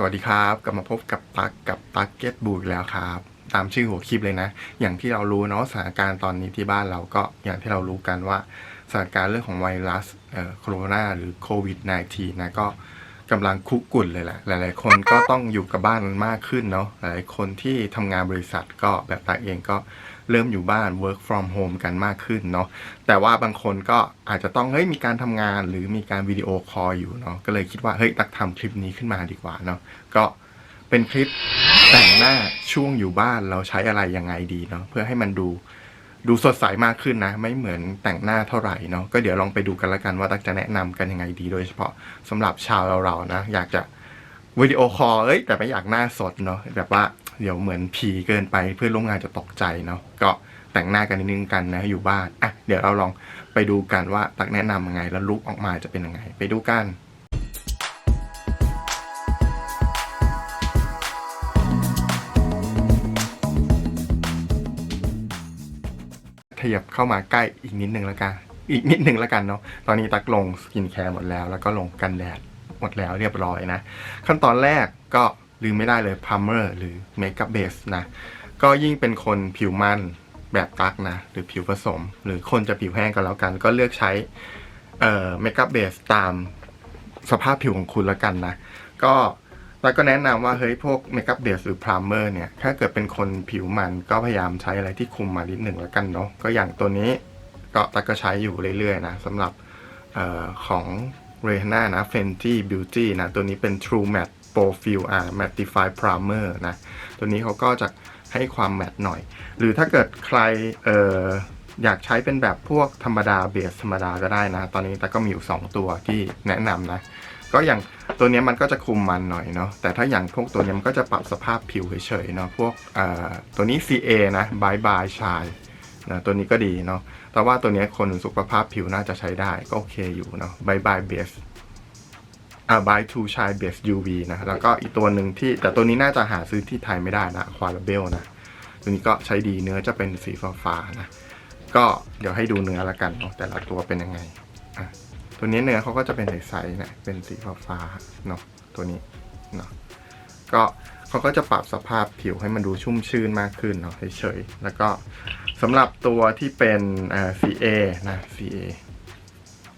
สวัสดีครับกลับมาพบกับตักกับตักเก็ตบูอีกแล้วครับ ตามชื่อหัวคลิปเลยนะ อย่างที่เรารู้เนาะสถานการณ์ตอนนี้ที่บ้านเราก็อย่างที่เรารู้กันว่าสถานการณ์เรื่องของไวรัสเอ่อโคโรนาหรือโควิด -19 นะก็กำลังคุกกุ่นเลยแหละหลาย ๆ คนก็ต้องอยู่กับบ้านมากขึ้นเนาะหลายคนที่ทำงานบริษัทก็แบบตักเองก็ เริ่มอยู่บ้าน work from home กันมากขึ้นเนาะแต่ว่าบางคนก็อาจจะต้องเฮ้ยมีการทำงานหรือมีการวิดีโอคอลอยู่เนาะก็เลยคิดว่าเฮ้ยตักทำคลิปนี้ขึ้นมาดีกว่าเนาะก็เป็นคลิปแต่งหน้าช่วงอยู่บ้านเราใช้อะไรยังไงดีเนาะเพื่อให้มันดูดูสดใสมากขึ้นนะ ไม่เหมือนแต่งหน้าเท่าไหร่เนาะก็เดี๋ยวลองไปดูกันละกันว่าตักจะแนะนำกันยังไงดี โดยเฉพาะสำหรับชาวเราๆนะ อยากจะวิดีโอคอลเอ้ยแต่ไม่อยากหน้าสดเนาะแบบว่า เดี๋ยวเหมือนผีเกินไปเพื่อนร่วมงานจะตกใจเนาะก็แต่งหน้ากันนิดนึงกันนะอยู่บ้านอะเดี๋ยวเราลองไปดูกันว่าตักแนะนำยังไงแล้วลุกออกมาจะเป็นยังไง ไปดูกันขยับเข้ามาใกล้อีกนิดนึงแล้วกัน อีกนิดนึงแล้วกันเนาะ ตอนนี้ตักลงสกินแคร์หมดแล้ว แล้วก็ลงกันแดดหมดแล้วเรียบร้อยนะ ขั้นตอนแรกก็ ลืมไม่ได้เลยพ r มเมอร์หรือเมค p ั a เบสนะ ก็ยิ่งเป็นคนผิวมันแบบตักนะ หรือผิวผสม หรือคนจะผิวแห้งก็แล้วกัน ก็เลือกใช้เอ่อเมค p ั a เบสตามสภาพผิวของคุณแล้วกันนะ ก็ตักก็แนะนำว่าเฮ้ยพวกเมค p ั a เบสหรือพ r มเมอร์เนี่ย ถ้าเกิดเป็นคนผิวมันก็พยายามใช้อะไรที่คุมมานิดหนึ่งแล้วกันเนาะก็อย่างตัวนี้ก็ตักก็ใช้อยู่เรื่อยๆนะสำหรับออของ r e h a n a นะ Fenty Beauty นะ ตัวนี้เป็น True Matte Profile R Mattify Primer นะ ตัวนี้เขาก็จะให้ความแมตต์หน่อย หรือถ้าเกิดใครเอออยากใช้เป็นแบบพวกธรรมดาเบสธรรมดาก็ได้นะ ตอนนี้แต่ก็มีอยู่ 2 ตัวที่แนะนำนะ ก็อย่างตัวนี้มันก็จะคุมมันหน่อยเนาะ แต่ถ้าอย่างพวกตัวนี้มันก็จะปรับสภาพผิวเฉยๆเนาะ พวกเอ่อตัวนี้ CA นะ Bye Bye ชายนะตัวนี้ก็ดีเนาะ แต่ว่าตัวนี้คนสุขภาพผิวน่าจะใช้ได้ก็โอเคอยู่เนาะ Bye Bye Base อ่า by two ชาย base UV นะ แล้วก็อีกตัวหนึ่งที่แต่ตัวนี้น่าจะหาซื้อที่ไทยไม่ได้นะควาลเบลนะ ตัวนี้ก็ใช้ดีเนื้อจะเป็นสีฟ้าๆนะ ก็เดี๋ยวให้ดูเนื้อละกันนะแต่ละตัวเป็นยังไงอะตัวนี้เนื้อเขาก็จะเป็นใสๆนะเป็นสีฟ้าๆเนาะตัวนี้เนาะก็เขาก็จะปรับสภาพผิวให้มันดูชุ่มชื่นมากขึ้นเนาะเฉยๆแล้วก็สำหรับตัวที่เป็นอ่า CA นะ CA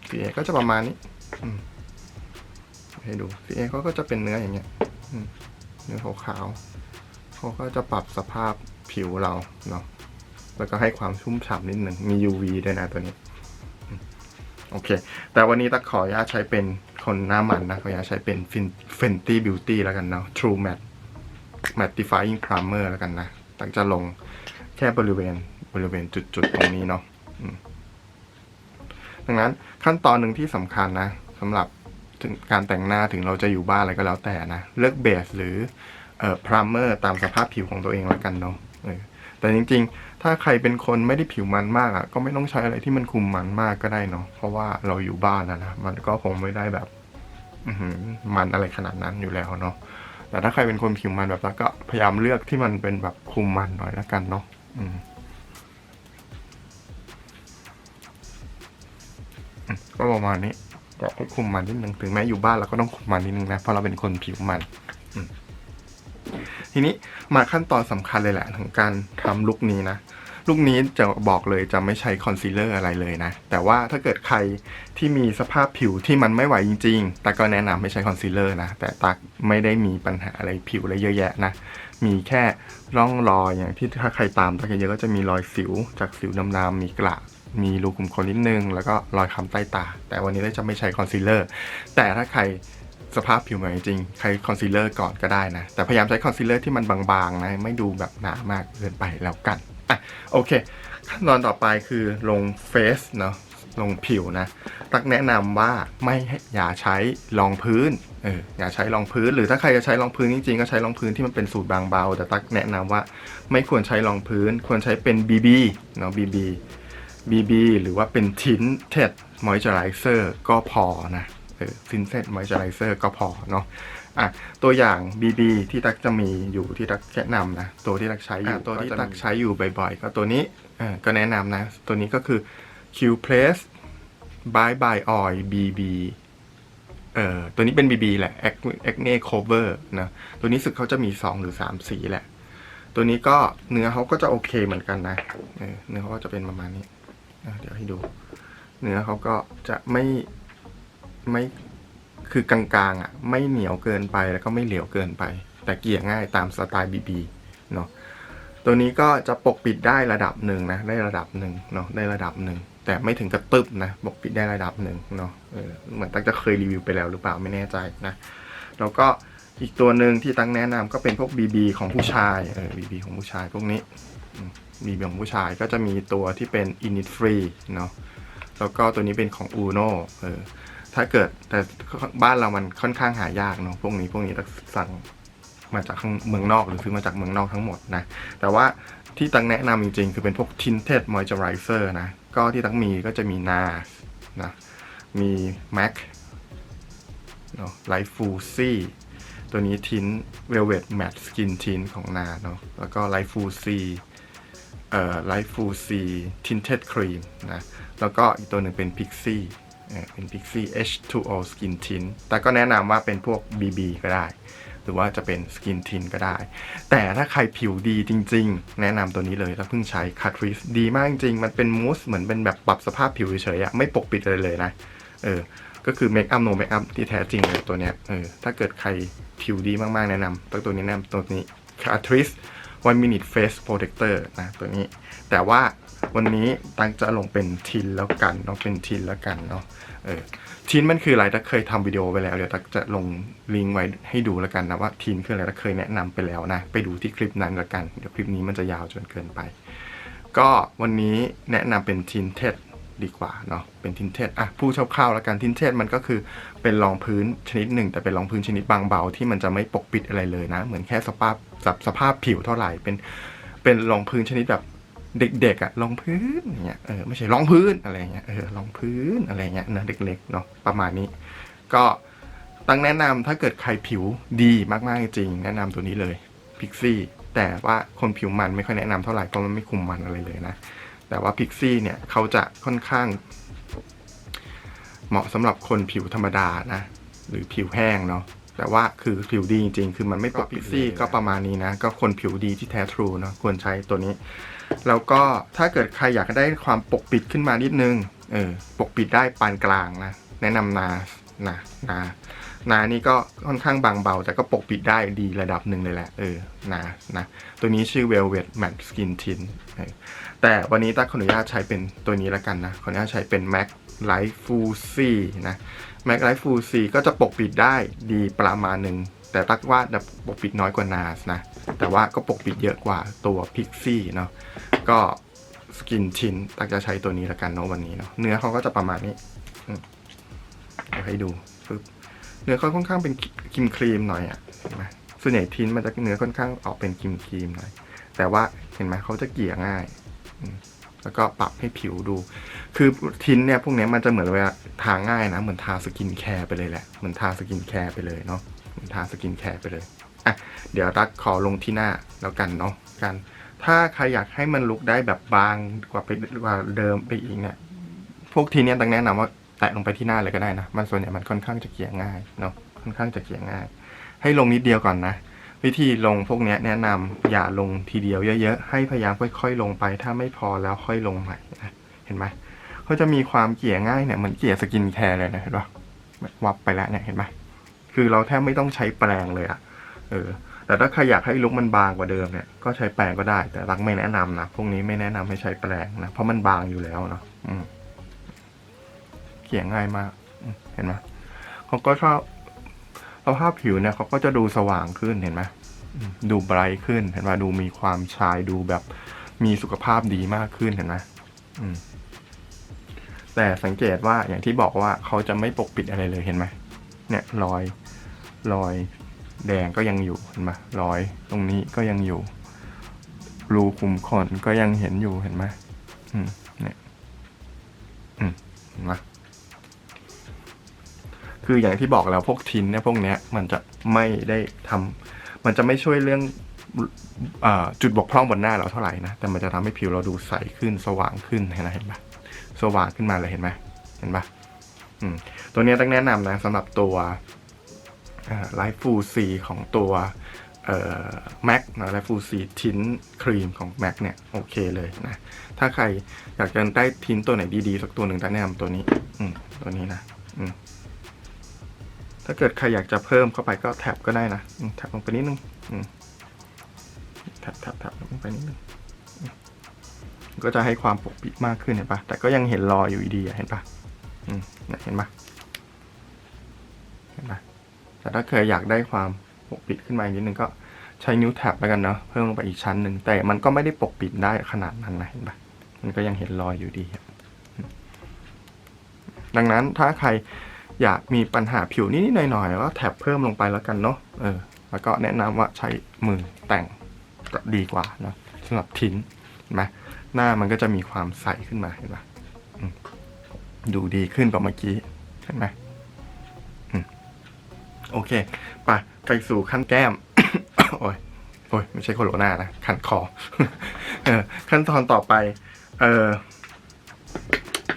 CA ก็จะประมาณนี้อืม ให้ดู CA เขาก็จะเป็นเนื้ออย่างเงี้ยเนื้อขาวๆเขาก็จะปรับสภาพผิวเราเนาะแล้วก็ให้ความชุ่มฉ่ำนิดหนึ่งมี UV ด้วยนะตัวนี้โอเค แต่วันนี้ตักขออนุญาตใช้เป็นคนหน้ามันนะ ขออนุญาตใช้เป็น Fenty Beauty แล้วกันเนาะ True Matte Mattifying Primer แล้วกันนะ ตักจะลงแค่บริเวณบริเวณจุดๆ ตรงนี้เนาะดังนั้นขั้นตอนหนึ่งที่สำคัญนะสำหรับ ถึงการแต่งหน้าถึงเราจะอยู่บ้านอะไรก็แล้วแต่นะ เลือกเบสหรือเอ่อพรามเมอร์ตามสภาพผิวของตัวเองแล้วกันเนาะแต่จริงๆ ถ้าใครเป็นคนไม่ได้ผิวมันมากอะ ก็ไม่ต้องใช้อะไรที่มันคุมมันมากก็ได้เนาะเพราะว่าเราอยู่บ้านนะนะมันก็คงไม่ได้แบบมันอะไรขนาดนั้นอยู่แล้วเนาะแต่ถ้าใครเป็นคนผิวมันแบบนั้นก็พยายามเลือกที่มันเป็นแบบคุมมันหน่อยแล้วกันเนาะก็ประมาณนี้ อยากให้คุมมันนิดนึงถึงแม้อยู่บ้านเราก็ต้องคุมมันนิดนึงนะเพราะเราเป็นคนผิวมันทีนี้มาขั้นตอนสำคัญเลยแหละของการทำลุคนี้นะลุคนี้จะบอกเลยจะไม่ใช้คอนซีลเลอร์อะไรเลยนะ แต่ว่าถ้าเกิดใครที่มีสภาพผิวที่มันไม่ไหวจริงๆตาก็แนะนำไม่ใช้คอนซีลเลอร์นะ แต่ตักไม่ได้มีปัญหาอะไรผิวอะไรเยอะแยะนะ มีแค่ร่องรอยอย่างที่ถ้าใครตามตักเยอะก็จะมีรอยสิวจากสิวดำๆมีกระ มีรูขุมขนนิดนึง แล้วก็รอยค้ำใต้ตา แต่วันนี้เราจะไม่ใช้คอนซีลเลอร์ แต่ถ้าใครสภาพผิวเหมือนจริง ใครคอนซีลเลอร์ก่อนก็ได้นะ แต่พยายามใช้คอนซีลเลอร์ที่มันบางๆนะ ไม่ดูแบบหนามากเกินไปแล้วกัน อะ โอเค ขั้นตอนต่อไปคือลงเฟซเนาะ ลงผิวนะ ตักแนะนำว่าไม่อย่าใช้รองพื้น เออ อย่าใช้รองพื้น หรือถ้าใครจะใช้รองพื้นจริงๆ ก็ใช้รองพื้นที่มันเป็นสูตรบางเบา แต่ตักแนะนำว่าไม่ควรใช้รองพื้น ควรใช้เป็น BB เนาะ BB BB หรือว่าเป็น tinted moisturizer ก็พอนะเออ tinted moisturizer ก็พอเนาะอะตัวอย่าง BB ที่ตักจะมีอยู่ที่ตักแนะนำนะ ตัวที่ตักใช้อยู่ตัวที่ตักใช้อยู่บ่อยๆ ก็ตัวนี้เออก็แนะนำนะ ตัวนี้ก็คือ Q Place Bye Bye Oil BB เอ่อตัวนี้เป็น BB แหละ Acne Cover นะ ตัวนี้สึกเขาจะมี 2 หรือ 3 สีแหละ ตัวนี้ก็เนื้อเขาก็จะโอเคเหมือนกันนะเออเนื้อเขาก็จะเป็นประมาณนี้อะ เดี๋ยวให้ดู เนื้อเขาก็จะไม่ไม่คือกลางๆอะไม่เหนียวเกินไปแล้วก็ไม่เหลวเกินไป แต่เกลี่ยง่ายตามสไตล์ BB เนาะตัวนี้ก็จะปกปิดได้ระดับหนึ่งนะ ได้ระดับหนึ่งเนาะได้ระดับหนึ่งแต่ไม่ถึงกระตึบนะปกปิดได้ระดับหนึ่งเนาะเหมือนตั้งจะเคยรีวิวไปแล้วหรือเปล่าไม่แน่ใจนะแล้วก็อีกตัวหนึ่งที่ตั้งแนะนำก็เป็นพวก BB ของผู้ชายเออ BB ของผู้ชายพวกนี้ บีบีของผู้ชายก็จะมีตัวที่เป็น init free เนาะแล้วก็ตัวนี้เป็นของ Uno เออถ้าเกิดแต่บ้านเรามันค่อนข้างหายากเนาะพวกนี้พวกนี้ต้องสั่งมาจากข้างเมืองนอกหรือซื้อมาจากเมืองนอกทั้งหมดนะแต่ว่าที่ตังแนะนำจริงๆ คือเป็นพวก tinted moisturizer นะ ก็ที่ตังมีก็จะมี NARS นะมี MAC เนาะ Light Fuji ตัวนี้ทิน Velvet Matte Skin Tint ของนาเนาะแล้วก็ Light Fuji เอ่อ Light Fuji Tinted Cream นะ แล้วก็อีกตัวหนึ่งเป็น Pixie เอ่เป็น Pixie H2O Skin Tint แต่ก็แนะนำว่าเป็นพวก BB ก็ได้ หรือว่าจะเป็น Skin Tint ก็ได้ แต่ถ้าใครผิวดีจริง ๆ แนะนำตัวนี้เลยถ้าเพิ่งใช้ Catrice ดีมากจริงๆมันเป็นมูสเหมือนเป็นแบบปรับสภาพผิวเฉยๆไม่ปกปิดอะไรเลยนะ เออ ก็คือเมคอัพโนเมคอัพที่แท้จริงเลยตัวเนี้ย เออ ถ้าเกิดใครผิวดีมากๆ แนะนำตัวตัวนี้แนะนำตัวนี้ Catrice One Minute Face Protector นะตัวนี้ แต่ว่าวันนี้ตั้งจะลงเป็นทินแล้วกันเนาะเป็นทินแล้วกันเนาะเออทินมันคืออะไรถ้าเคยทำวิดีโอไปแล้วเดี๋ยวตักจะลงลิงก์ไว้ให้ดูแล้วกันนะว่าทินคืออะไรถ้าเคยแนะนำไปแล้วนะไปดูที่คลิปนั้นแล้วกันเดี๋ยวคลิปนี้มันจะยาวจนเกินไป ก็วันนี้แนะนำเป็นทินเทส ดีกว่าเนาะเป็นทินเทสอะผู้คร่าวๆแล้วกันทินเทสมันก็คือเป็นรองพื้นชนิดหนึ่ง แต่เป็นรองพื้นชนิดบางเบาที่มันจะไม่ปกปิดอะไรเลยนะ เหมือนแค่สภาพสภาพผิวเท่าไหร่เป็นเป็นรองพื้นชนิดแบบเด็กๆอะรองพื้นอย่างเงี้ยเออไม่ใช่รองพื้นอะไรเงี้ยเออรองพื้นอะไรเงี้ยเนะเด็กๆเนาะประมาณนี้ ก็ตั้งแนะนำถ้าเกิดใครผิวดีมากๆจริง แนะนำตัวนี้เลยพิกซี่แต่ว่าคนผิวมันไม่ค่อยแนะนำเท่าไหร่เพราะมันไม่คุมมันอะไรเลยนะ แต่ว่าพิกซี่เนี่ยเขาจะค่อนข้าง เหมาะสำหรับคนผิวธรรมดานะ หรือผิวแห้งเนาะแต่ว่าคือผิวดีจริงๆ คือมันไม่ปกปิดซี่ก็ประมาณนี้นะ ก็คนผิวดีที่แท้ทรูเนาะควรใช้ตัวนี้ แล้วก็ถ้าเกิดใครอยากได้ความปกปิดขึ้นมานิดนึง เออ ปกปิดได้ปานกลางนะ แนะนำนานะนา นานี่ก็ค่อนข้างบางเบา แต่ก็ปกปิดได้ดีระดับหนึ่งเลยแหละ เออนานะตัวนี้ชื่อ Velvet Matte Skin Tint แต่วันนี้ตั๊กขออนุญาตใช้เป็นตัวนี้แล้วกันนะ ขออนุญาตใช้เป็น MAC Light Fuji นะ Mac Light Full C ก็จะปกปิดได้ดีประมาณหนึ่งแต่ตักว่าจะปกปิดน้อยกว่า NARS นะ แต่ว่าก็ปกปิดเยอะกว่าตัว Pixie เนาะก็สกินชินตักจะใช้ตัวนี้ละกันเนาะวันนี้เนาะเนื้อเขาก็จะประมาณนี้เดี๋ยวให้ดูปึ๊บ เนื้อเขาค่อนข้างเป็นครีมครีมหน่อยอะ่ะเห็นไหมส่วนใหญ่ทินมันจะเนื้อค่อนข้างออกเป็นครีมครีมหน่อย แต่ว่าเห็นไหมเขาจะเกลี่ยง่ายแล้วก็ปรับให้ผิวดู คือทินเนี่ยพวกนี้มันจะเหมือนเวลาทาง่ายนะ เหมือนทาสกินแคร์ไปเลยแหละ เหมือนทาสกินแคร์ไปเลยเนาะ เหมือนทาสกินแคร์ไปเลย อะ เดี๋ยวตักขอลงที่หน้าแล้วกันเนาะ กัน ถ้าใครอยากให้มันลุกได้แบบบางกว่าไปกว่าเดิมไปอีกเนี่ย พวกทีเนี้ยตังแนะนำว่า แตะลงไปที่หน้าเลยก็ได้นะ มันส่วนใหญ่มันค่อนข้างจะเกลี่ยง่ายเนาะ ค่อนข้างจะเกลี่ยง่าย ให้ลงนิดเดียวก่อนนะ วิธีลงพวกนี้แนะนำอย่าลงทีเดียวเยอะๆ ให้พยายามค่อย ๆ ลงไป ถ้าไม่พอแล้วค่อยลงใหม่นะเห็นไหมเขาจะมีความเกลี่ยง่ายเนี่ยเหมือนเกลี่ยสกินแคร์เลยนะเห็นปะวับไปแล้วเนี่ยเห็นไหมคือเราแทบไม่ต้องใช้แปรงเลยอะเออ แต่ถ้าใครอยากให้ลุกมันบางกว่าเดิมเนี่ย ก็ใช้แปรงก็ได้ แต่รักไม่แนะนำนะ พวกนี้ไม่แนะนำให้ใช้แปรงนะ เพราะมันบางอยู่แล้วเนาะอืม เกลี่ยง่ายมาก เห็นไหมเขาก็ชอบสภาพผิวเนี่ยเขาก็จะดูสว่างขึ้นเห็นไหมดูไบรท์ขึ้นเห็นไหมดูมีความชายดูแบบมีสุขภาพดีมากขึ้นเห็นไหมอืมแต่สังเกตว่าอย่างที่บอกว่าเขาจะไม่ปกปิดอะไรเลยเห็นไหมเนี่ยรอยรอยแดงก็ยังอยู่เห็นไหมรอยตรงนี้ก็ยังอยู่รูขุมขนก็ยังเห็นอยู่เห็นไหมอืมเนี่ยอืมเห็นไหม คืออย่างที่บอกแล้วพวกทินเนี่ยพวกเนี้ยมันจะไม่ได้ทำมันจะไม่ช่วยเรื่องอจุดบกพร่องบนหน้าเราเท่าไหร่นะ แต่มันจะทำให้ผิวเราดูใสขึ้นสว่างขึ้นเห็นไหมเห็นไหมสว่างขึ้นมาเลยเห็นไหมเห็นปะอืมตัวนี้ต้องแนะนำนะสำหรับตัวไลฟ์ฟูซีของตัวแม็กนะไลฟ์ฟูซีทินครีมของ Mac เนี่ยโอเคเลยนะ ถ้าใครอยากจะได้ทินตัวไหนดีๆ สักตัวหนึ่งต้องแนะนำตัวนี้อืมตัวนี้นะอืม ถ้าเกิดใครอยากจะเพิ่มเข้าไปก็แท็บก็ได้นะแท็บลงไปนิดนึงแท็บแท็บแท็บลงไปนิดนึงก็จะให้ความปกปิดมากขึ้นเห็นปะแต่ก็ยังเห็นรอยอยู่ดีอะเห็นปะเห็นปะเห็นปะแต่ถ้าเคยอยากได้ความปกปิดขึ้นมาอีกนิดนึงก็ใช้นิ้วแท็บแล้วกันเนาะเพิ่มลงไปอีกชั้นหนึ่งแต่มันก็ไม่ได้ปกปิดได้ขนาดนั้นนะเห็นปะมันก็ยังเห็นรอยอยู่ดี ดังนั้นถ้าใคร อยากมีปัญหาผิวนิดๆหน่อยๆก็แท็บเพิ่มลงไปแล้วกันเนาะเออแล้วก็แนะนำว่าใช้มือแต่งก็ดีกว่านะสำหรับทิ้นนไหน้ามันก็จะมีความใสขึ้นมาเห็นปะอืมดูดีขึ้นกว่าเมื่อกี้เห็นไหมโอเคไปไปสู่ขั้นแก้ม โอ้ยโอ้ยไม่ใช่โคโรนานะคันคอ เออขั้นตอนต่อไป เออ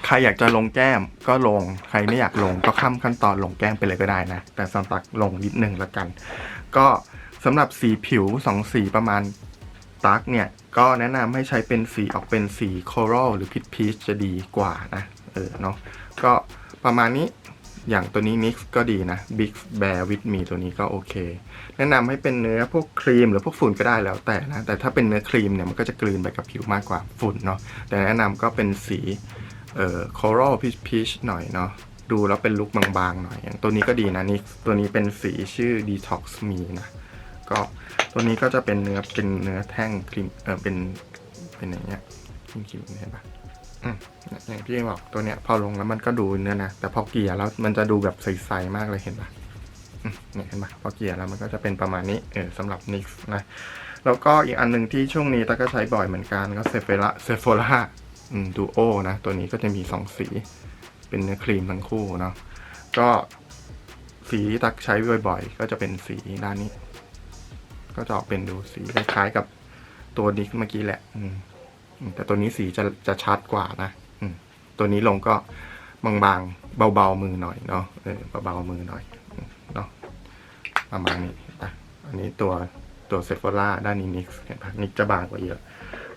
ใครอยากจะลงแก้มก็ลง ใครไม่อยากลงก็ข้ามขั้นตอนลงแก้มไปเลยก็ได้นะ แต่สำหรับลงนิดนึงละกัน ก็สำหรับสีผิวสองสีประมาณดาร์กเนี่ย ก็แนะนำให้ใช้เป็นสีออกเป็นสีโครัลหรือพิชพีชจะดีกว่านะ เออเนาะ ก็ประมาณนี้อย่างตัวนี้ NYX ก็ดีนะ Big Bear with Me ตัวนี้ก็โอเค แนะนำให้เป็นเนื้อพวกครีมหรือพวกฝุ่นก็ได้แล้วแต่นะ แต่ถ้าเป็นเนื้อครีมเนี่ยมันก็จะกลืนไปกับผิวมากกว่าฝุ่นเนาะแต่แนะนำก็เป็นสี เอ่อ coral peach peach หน่อยเนาะดูแล้วเป็นลุคบางๆหน่อย อย่างตัวนี้ก็ดีนะ NYX ตัวนี้เป็นสีชื่อ detox me นะก็ตัวนี้ก็จะเป็นเนื้อเป็นเนื้อแท่งครีมเออเป็นเป็นอย่างเงี้ยครีมครีมเห็นปะอืมเนี่ยอย่างที่บอกตัวเนี้ยพอลงแล้วมันก็ดูเนื้อนะแต่พอเกลี่ยแล้วมันจะดูแบบใสๆมากเลยเห็นปะอืมเนี่ยเห็นปะพอเกลี่ยแล้วมันก็จะเป็นประมาณนี้เออสำหรับ NYX นะแล้วก็อีกอันหนึ่งที่ช่วงนี้ตาก็ใช้บ่อยเหมือนกันก็เซฟเฟล่าเซฟโฟล่า ดูโอนะ ตัวนี้ก็จะมีสองสี เป็นเนื้อครีมทั้งคู่เนาะก็สีที่ตักใช้บ่อยๆ ก็จะเป็นสีด้านนี้ ก็จะออกเป็นดูสีคล้ายๆกับตัวดิกเมื่อกี้แหละ อืมแต่ตัวนี้สีจะจะชัดกว่านะอืมตัวนี้ลงก็บางๆ เบาๆมือหน่อยเนาะเออเบาๆมือหน่อยเนาะประมาณนี้อะอันนี้ตัวตัวเซฟ h ร่าด้านนี้นิกเห็นปะนิกจะบางกว่าเยอะ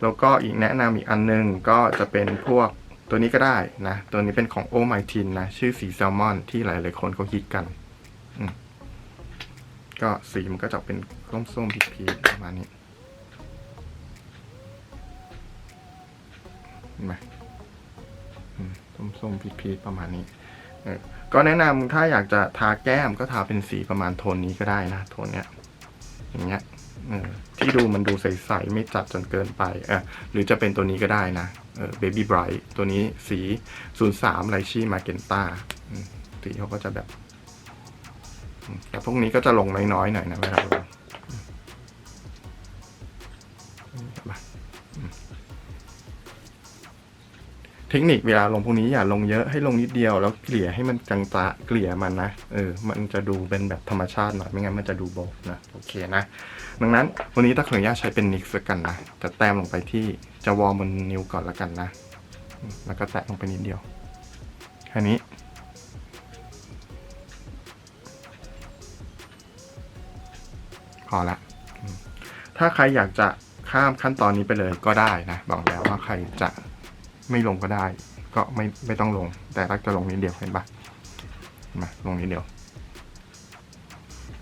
แล้วก็อีกแนะนำอีกอันนึงก็จะเป็นพวกตัวนี้ก็ได้นะ ตัวนี้เป็นของโอไมทินนะ ชื่อสีแซลมอนที่หลายๆคนเขาฮิตกัน ก็สีมันก็จะเป็นส้มส้มๆพีชๆประมาณนี้เห็นไหมส้มส้มๆพีชๆประมาณนี้ก็แนะนำถ้าอยากจะทาแก้มก็ทาเป็นสีประมาณโทนนี้ก็ได้นะ โทนเนี้ยอย่างเงี้ย ที่ดูมันดูใสๆไม่จัดจนเกินไปอะหรือจะเป็นตัวนี้ก็ได้นะเบบี้ไบรท์ตัวนี้สี 03ไลชี่มาเกนต้าสีเขาก็จะแบบแต่พวกนี้ก็จะลงน้อยๆหน่อยนะเวลาลง ทคนิคเวลาลงพวกนี้อย่าลงเยอะให้ลงนิดเดียวแล้วเกลี่ยให้มันจังจะเกลี่ยมันนะเออมันจะดูเป็นแบบธรรมชาติหน่อยไม่งั้นมันจะดูโบกนะโอเคนะ ดังนั้นวันนี้ถ้าขออนุญาตใช้เป็นนิกส์กันนะจะแต้มลงไปที่จะวอร์มบนนิ้วก่อนแล้วกันนะ แล้วก็แตะลงไปนิดเดียวแค่นี้พอละถ้าใครอยากจะข้ามขั้นตอนนี้ไปเลยก็ได้นะบอกแล้วว่าใครจะ ไม่ลงก็ได้ ก็ไม่ไม่ต้องลง แต่รักจะลงนิดเดียวเห็นปะเห็นปะลงนิดเดียว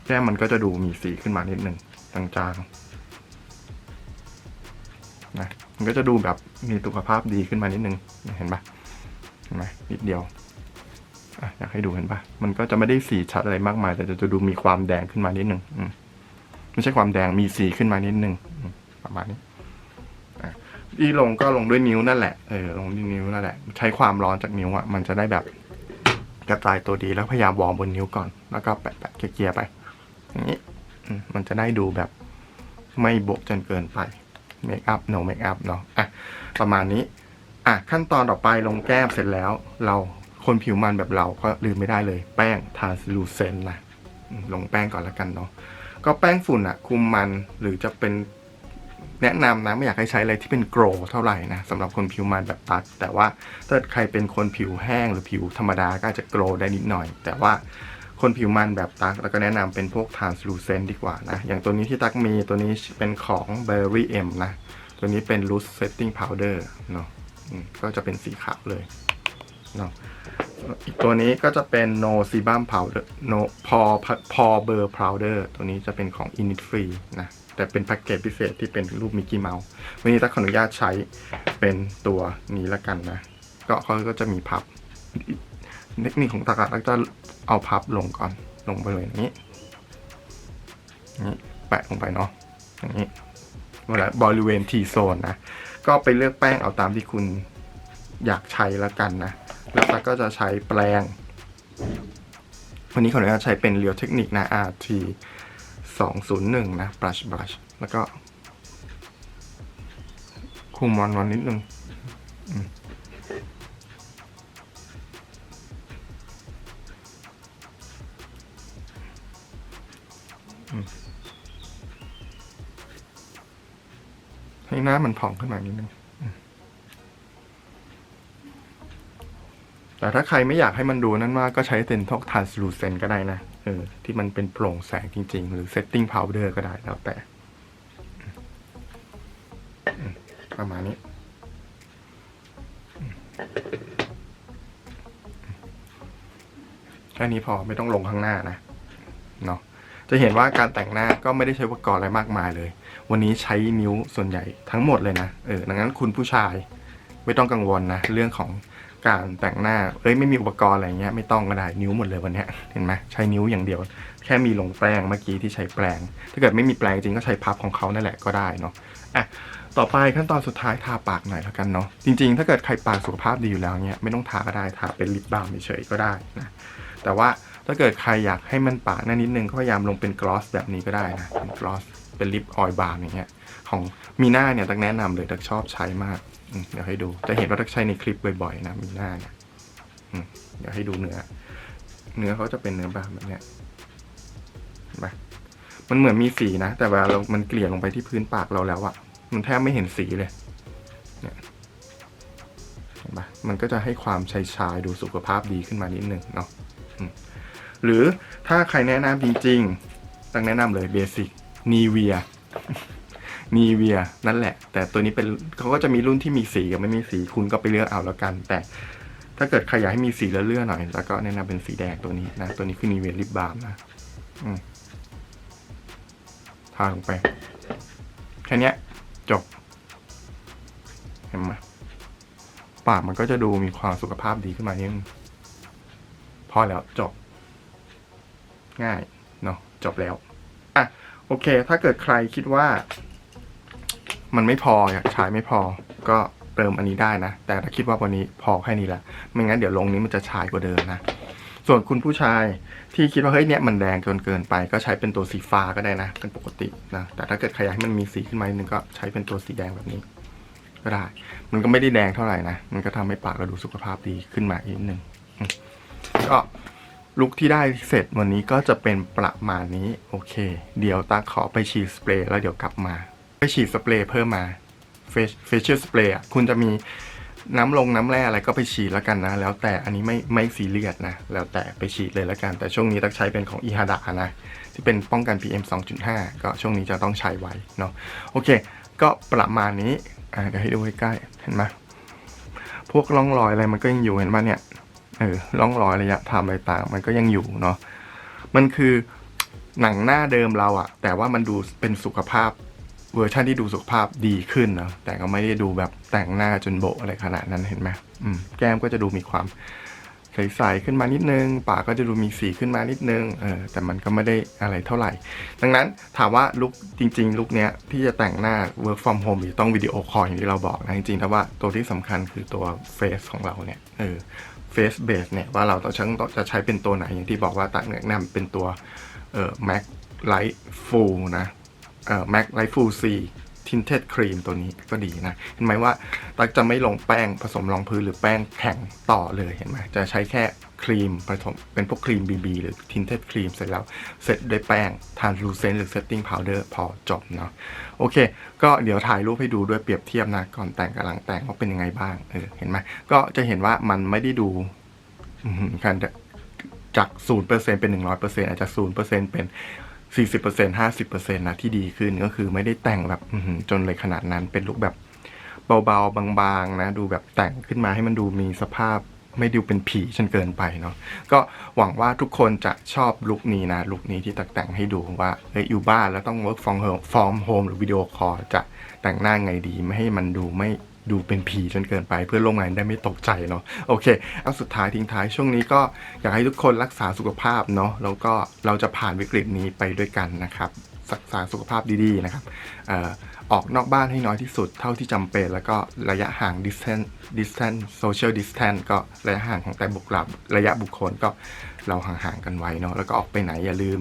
แก้มมันก็จะดูมีสีขึ้นมานิดหนึ่งจางๆนะมันก็จะดูแบบมีสุขภาพดีขึ้นมานิดนึงเห็นปะเห็นไหมนิดเดียวอยากให้ดูเห็นปะมันก็จะไม่ได้สีชัดอะไรมากมาย แต่จะดูมีความแดงขึ้นมานิดนึงอืไม่ใช่ความแดงมีสีขึ้นมานิดนึงประมาณนี้ ที่ลงก็ลงด้วยนิ้วนั่นแหละเออลงด้วยนิ้วนั่นแหละใช้ความร้อนจากนิ้วอะมันจะได้แบบกระจายตัวดีแล้วพยายามวอร์มบนนิ้วก่อน แล้วก็แปะๆเกลี่ยไปอย่างนี้มันจะได้ดูแบบไม่โบกจนเกินไปเมคอัพ no เมคอัพเนาะอะประมาณนี้อะขั้นตอนต่อไปลงแก้มเสร็จแล้ว เราคนผิวมันแบบเราก็ลืมไม่ได้เลย แป้งทาสลูเซนนะลงแป้งก่อนแล้วกันเนาะก็แป้งฝุ่นอะคุมมันหรือจะเป็น แนะนำนะไม่อยากให้ใช้อะไรที่เป็นโกรเท่าไหร่นะสำหรับคนผิวมันแบบตัด แต่ว่าถ้าใครเป็นคนผิวแห้งหรือผิวธรรมดาก็อาจจะโกรได้นิดหน่อย แต่ว่าคนผิวมันแบบตัก แล้วก็แนะนำเป็นพวก translucent ดีกว่านะ อย่างตัวนี้ที่ตักมีตัวนี้เป็นของ Berry M นะ ตัวนี้เป็น loose setting powder เนาะก็จะเป็นสีขาวเลยเนาะอีกตัวนี้ก็จะเป็น no sebum powder no pore pore burr powder ตัวนี้จะเป็นของ Innisfree นะ แต่เป็นแพ็กเกจพิเศษที่เป็นรูปมิกกี้เมาส์วันนี้ตักขออนุญาตใช้เป็นตัวนี้ละกันนะ ก็เขาก็จะมีพับเทคนิคของตากอะตักจะเอาพับลงก่อนลงไปเลยอย่างนี้นี่แปะลงไปเนาะอย่างนี้เวลาบริเวณทีโซนนะ ก็ไปเลือกแป้งเอาตามที่คุณอยากใช้ล้วกันนะ แล้วตักก็จะใช้แปรงวันนี้ขออนุญาตใช้เป็นเรียวเทคนิคนะ RT 201 นะ brush brush แล้วก็คุมวันวันนิดนึงให้หน้ามันผ่องขึ้นมานิดนึงอืม แต่ถ้าใครไม่อยากให้มันดูนั่นมากก็ใช้เป็นทอก translucent ก็ได้นะเออที่มันเป็นโปร่งแสงจริง ๆ หรือ setting powder ก็ได้แล้วแต่ ประมาณนี้แค่นี้พอไม่ต้องลงข้างหน้านะเนาะจะเห็นว่าการแต่งหน้าก็ไม่ได้ใช้อุปกรณ์อะไรมากมายเลย วันนี้ใช้นิ้วส่วนใหญ่ทั้งหมดเลยนะเออดังนั้นคุณผู้ชายไม่ต้องกังวลนะ เรื่องของ การแต่งหน้าเอ้ยไม่มีอุปกรณ์อะไรเงี้ยไม่ต้องก็ได้นิ้วหมดเลยวันนี้เห็นไหมใช้นิ้วอย่างเดียว แค่มีลงแป้งเมื่อกี้ที่ใช้แปรงถ้าเกิดไม่มีแปรงจริงก็ใช้พับของเขานั่นแหละก็ได้เนาะอะต่อไปขั้นตอนสุดท้ายทาปากหน่อยแล้วกันเนาะจริงๆ ถ้าเกิดใครปากสุขภาพดีอยู่แล้วเนี่ยไม่ต้องทาก็ได้ทาเป็นลิปบาล์มเฉยๆก็ได้นะแต่ว่าถ้าเกิดใครอยากให้มันปากหน้านิดนึงก็พยายามลงเป็นกลอสแบบนี้ก็ได้นะเป็นกลอสเป็นลิปออยล์บาล์มอย่างเงี้ยของมีหน้าเนี่ยตักแนะนำเลยตักชอบใช้มาก เดี๋ยวให้ดู จะเห็นว่าตักใช้ในคลิปบ่อยๆนะมีหน้าเนี่ยเดี๋ยวให้ดูเนื้อ เนื้อเขาจะเป็นเนื้อบางแบบเนี้ยเห็นปะมันเหมือนมีสีนะ แต่วลาเรา มันเกลี่ยลงไปที่พื้นปากเราแล้วอะมันแทบไม่เห็นสีเลย เนี่ยเห็นปะมันก็จะให้ความชายชายดูสุขภาพดีขึ้นมานิดนึงเนาะหรือถ้าใครแนะนำจริงๆต้องแนะนำเลยเบสิกนีเวีย นีเวียนั่นแหละ แต่ตัวนี้เป็นเขาก็จะมีรุ่นที่มีสีกับไม่มีสีคุณก็ไปเลือกเอาแล้วกัน แต่ถ้าเกิดใครอยากให้มีสีเลื่อนๆหน่อย แล้วก็แนะนำเป็นสีแดงตัวนี้นะ ตัวนี้คือนีเวียลิปบาล์มนะทาลงไป แค่นี้จบ เห็นไหมปากมันก็จะดูมีความสุขภาพดีขึ้นมานิดนึงพอแล้วจบ ง่าย เนาะจบแล้ว อะ โอเค ถ้าเกิดใครคิดว่า มันไม่พออยากใช้ไม่พอก็เติมอันนี้ได้นะ แต่ถ้าคิดว่าวันนี้พอแค่นี้แหละไม่งั้นเดี๋ยวลงนี้มันจะชายกว่าเดิมนะ ส่วนคุณผู้ชายที่คิดว่าเฮ้ยเนี่ยมันแดงจนเกินไปก็ใช้เป็นตัวสีฟ้าก็ได้นะ เป็นปกตินะแต่ถ้าเกิดใครอยากให้มันมีสีขึ้นมาอีกนึงก็ใช้เป็นตัวสีแดงแบบนี้ ก็ได้ มันก็ไม่ได้แดงเท่าไหร่นะมันก็ทำให้ปากเราดูสุขภาพดีขึ้นมาอีกนิดนึงก็ลุกที่ได้เสร็จวันนี้ก็จะเป็นประมาณนี้โอเค เดี๋ยวตาขอไปฉีดสเปรย์แล้วเดี๋ยวกลับมา ฉีดสเปรย์เพิ่มมาเฟชเชเชอร์สเปรย์คุณจะมีน้ำลงน้ำแร่อะไรก็ไปฉีดแล้วกันนะ แล้วแต่อันนี้ไม่ไม่ซีเรียสนะ แล้วแต่ไปฉีดเลยแล้วกัน แต่ช่วงนี้ตักใช้เป็นของอีฮาดะนะ ที่เป็นป้องกัน PM 2.5 ก็ช่วงนี้จะต้องใช้ไว้เนาะโอเค ก็ประมาณนี้เดี๋ยวให้ดูใกล้ๆเห็นไหมพวกร่องรอยอะไรมันก็ยังอยู่เห็นไหมเนี่ยเออร่องรอยระยะไทม์อะไรต่างมันก็ยังอยู่เนาะมันคือหนังหน้าเดิมเราอะแต่ว่ามันดูเป็นสุขภาพ เวอร์ชันที่ดูสุขภาพดีขึ้นเนาะแต่ก็ไม่ได้ดูแบบแต่งหน้าจนโบะอะไรขนาดนั้นเห็นไหมมแก้มก็จะดูมีความใสๆขึ้นมานิดนึง ปากก็จะดูมีสีขึ้นมานิดนึงเออแต่มันก็ไม่ได้อะไรเท่าไหร่ ดังนั้นถามว่าลุกจริง ๆ ลุกเนี้ยที่จะแต่งหน้า work from home หรือต้องวิดีโอคอลอย่างที่เราบอกนะจริงๆแต่ว่าตัวที่สำคัญคือตัว face ของเราเนี่ยเออ face base เนี่ยว่าเราต้องใช้จะใช้เป็นตัวไหนอย่างที่บอกว่าตักแนะนำเป็นตัวเอ่อ Mac Light Full นะ เอ่อ Mac Light Full C Tinted Cream ตัวนี้ก็ดีนะ เห็นไหมว่าตักจะไม่ลงแป้งผสมรองพื้นหรือแป้งแข็งต่อเลยเห็นไหมจะใช้แค่ครีมผสมเป็นพวกครีม BB หรือ tinted ครีมเสร็จแล้วเสร็จด้วยแป้ง translucent หรือ setting powder พอจบเนาะโอเค ก็เดี๋ยวถ่ายรูปให้ดูด้วยเปรียบเทียบนะ ก่อนแต่งกับหลังแต่งว่าเป็นยังไงบ้างเออเห็นไหมก็จะเห็นว่ามันไม่ได้ดูกันจาก 0%เป็น 100%อาจจะ 0%เป็น 40% 50%นะที่ดีขึ้นก็คือไม่ได้แต่งแบบจนเลยขนาดนั้นเป็นลุคแบบเบาๆ บางๆ นะ ดูแบบแต่งขึ้นมาให้มันดูมีสภาพไม่ดูเป็นผีจนเกินไปเนาะก็หวังว่าทุกคนจะชอบลุคนี้นะลุคนี้ที่ตักแต่งให้ดูว่าเฮ้ยอยู่บ้านแล้วต้อง work from home from home หรือวิดีโอคอลจะแต่งหน้าไงดี ไม่ให้มันดูไม่ ดูเป็นผีจนเกินไปเพื่อร่วมงานได้ไม่ตกใจเนาะโอเคเอาสุดท้ายทิ้งท้ายช่วงนี้ก็อยากให้ทุกคนรักษาสุขภาพเนาะแล้วก็เราจะผ่านวิกฤตนี้ไปด้วยกันนะครับรักษาสุขภาพดีๆนะครับออออกนอกบ้านให้น้อยที่สุดเท่าที่จำเป็น แล้วก็ระยะห่าง distance distance social distance ก็ระยะห่างของแต่บุคคลระยะบุคคลก็เราห่างๆกันไว้เนาะแล้วก็ออกไปไหนอย่าลืม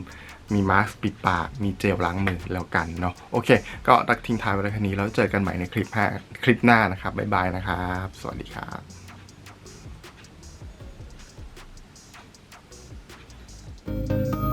มีมาสก์ปิดปาก มีเจลล้างมือแล้วกันเนาะโอเค ก็ตักทิ้งท้ายไว้แค่นี้แล้วเจอกันใหม่ในคลิปหน้าคลิปหน้านะครับบ๊ายบายนะครับ สวัสดีครับ